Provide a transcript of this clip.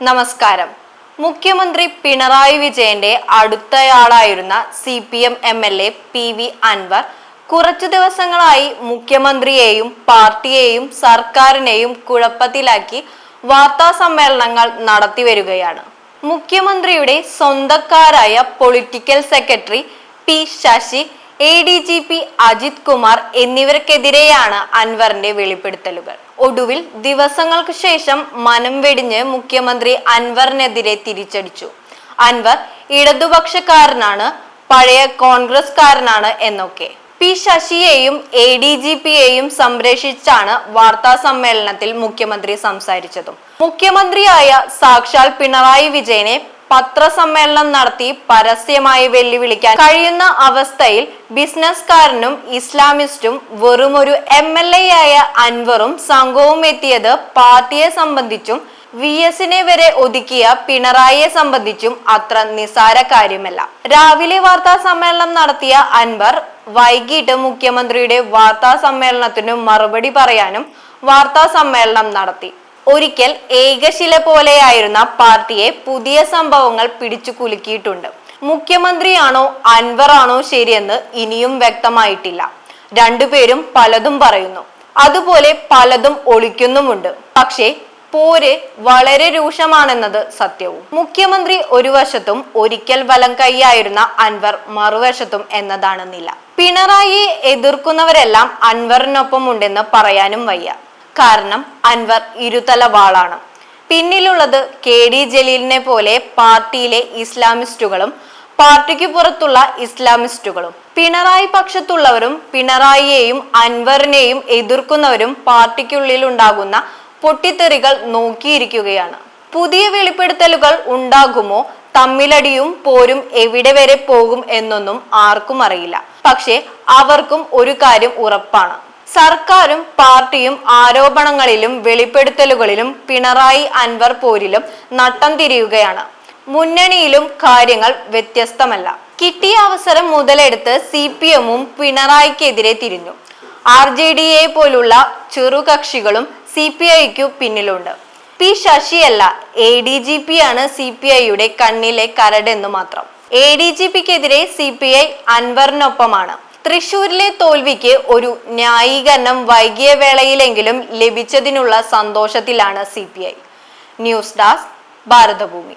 നമസ്കാരം. മുഖ്യമന്ത്രി പിണറായി വിജയന്റെ അടുത്തയാളായിരുന്ന C P M M L A P V Anvar കുറച്ചു ദിവസങ്ങളായി മുഖ്യമന്ത്രിയെയും പാർട്ടിയെയും സർക്കാരിനെയും കുഴപ്പത്തിലാക്കി വാർത്താ സമ്മേളനങ്ങൾ നടത്തി വരികയാണ്. മുഖ്യമന്ത്രിയുടെ സ്വന്തക്കാരായ political secretary P Sasi A D G P Ajith Kumar എന്നിവർക്കെതിരെയാണ് അൻവറിന്റെ വെളിപ്പെടുത്തലുകൾ. ഒടുവിൽ ദിവസങ്ങൾക്ക് ശേഷം മനം വെടിഞ്ഞ് മുഖ്യമന്ത്രി അൻവറിനെതിരെ തിരിച്ചടിച്ചു. അൻവർ ഇടതുപക്ഷക്കാരനാണ് പഴയ കോൺഗ്രസ്കാരനാണ് എന്നൊക്കെ. പി ശശിയെയും എ ഡി ജി പിയെയും സംരക്ഷിച്ചാണ് വാർത്താ സമ്മേളനത്തിൽ മുഖ്യമന്ത്രി സംസാരിച്ചതും. മുഖ്യമന്ത്രിയായ സാക്ഷാൽ പിണറായി വിജയനെ പത്രസമ്മേളനം നടത്തി പരസ്യമായി വെല്ലുവിളിക്കാൻ കഴിയുന്ന അവസ്ഥയിൽ ബിസിനസ്കാരനും ഇസ്ലാമിസ്റ്റും വെറുമൊരു എം എൽ എ ആയ അൻവറും സംഘവും എത്തിയത് പാർട്ടിയെ സംബന്ധിച്ചും വി എസിനെ വരെ ഒതുക്കിയ പിണറായിയെ സംബന്ധിച്ചും അത്ര നിസാര കാര്യമല്ല. രാവിലെ വാർത്താ സമ്മേളനം നടത്തിയ അൻവർ വൈകിട്ട് മുഖ്യമന്ത്രിയുടെ വാർത്താ സമ്മേളനത്തിനു മറുപടി പറയാനും വാർത്താ സമ്മേളനം നടത്തി. ഒരിക്കൽ ഏകശില പോലെയായിരുന്ന പാർട്ടിയെ പുതിയ സംഭവങ്ങൾ പിടിച്ചു കുലുക്കിയിട്ടുണ്ട്. മുഖ്യമന്ത്രിയാണോ അൻവറാണോ ശരിയെന്ന് ഇനിയും വ്യക്തമായിട്ടില്ല. രണ്ടുപേരും പലതും പറയുന്നു. അതുപോലെ പലതും ഒളിക്കുന്നുമുണ്ട്. പക്ഷേ പോര് വളരെ രൂക്ഷമാണെന്നത് സത്യവും. മുഖ്യമന്ത്രി ഒരു വശത്തും ഒരിക്കൽ വലം കൈയായിരുന്ന അൻവർ മറുവശത്തും എന്നതാണ് നില. പിണറായിയെ എതിർക്കുന്നവരെല്ലാം അൻവറിനൊപ്പം ഉണ്ടെന്ന് പറയാനും വയ്യ. കാരണം അൻവർ ഇരുതല വാളാണ്. പിന്നിലുള്ളത് കെ ഡി ജലീലിനെ പോലെ പാർട്ടിയിലെ ഇസ്ലാമിസ്റ്റുകളും പാർട്ടിക്ക് പുറത്തുള്ള ഇസ്ലാമിസ്റ്റുകളും. പിണറായി പക്ഷത്തുള്ളവരും പിണറായിയെയും അൻവറിനെയും എതിർക്കുന്നവരും പാർട്ടിക്കുള്ളിൽ ഉണ്ടാകുന്ന പൊട്ടിത്തെറികൾ നോക്കിയിരിക്കുകയാണ്. പുതിയ വെളിപ്പെടുത്തലുകൾ ഉണ്ടാകുമോ? തമ്മിലടിയും പോരും എവിടെ വരെ പോകും എന്നൊന്നും ആർക്കും അറിയില്ല. പക്ഷേ അവർക്കും ഒരു കാര്യം ഉറപ്പാണ്. സർക്കാരും പാർട്ടിയും ആരോപണങ്ങളിലും വെളിപ്പെടുത്തലുകളിലും പിണറായി അൻവർ പോരിലും നട്ടം തിരിയുകയാണ്. മുന്നണിയിലും കാര്യങ്ങൾ വ്യത്യസ്തമല്ല. കിട്ടിയ അവസരം മുതലെടുത്ത് സി പി എമ്മും പിണറായിക്കെതിരെ തിരിഞ്ഞു. ആർ ജെ ഡി എ പോലുള്ള ചെറുകക്ഷികളും സി പി ഐക്കു പിന്നിലുണ്ട്. പി ശശിയല്ല എ ഡി ജി പി ആണ് സി പി ഐയുടെ കണ്ണിലെ കരടെന്നു മാത്രം. എ ഡി ജി പിക്കെതിരെ സി പി ഐ അൻവറിനൊപ്പമാണ്. തൃശൂരിലെ തോൽവിക്ക് ഒരു ന്യായീകരണം വൈകിയ വേളയിലെങ്കിലും ലഭിച്ചതിനുള്ള സന്തോഷത്തിലാണ് സി ന്യൂസ് ഡെസ്ക് ഭാരതഭൂമി.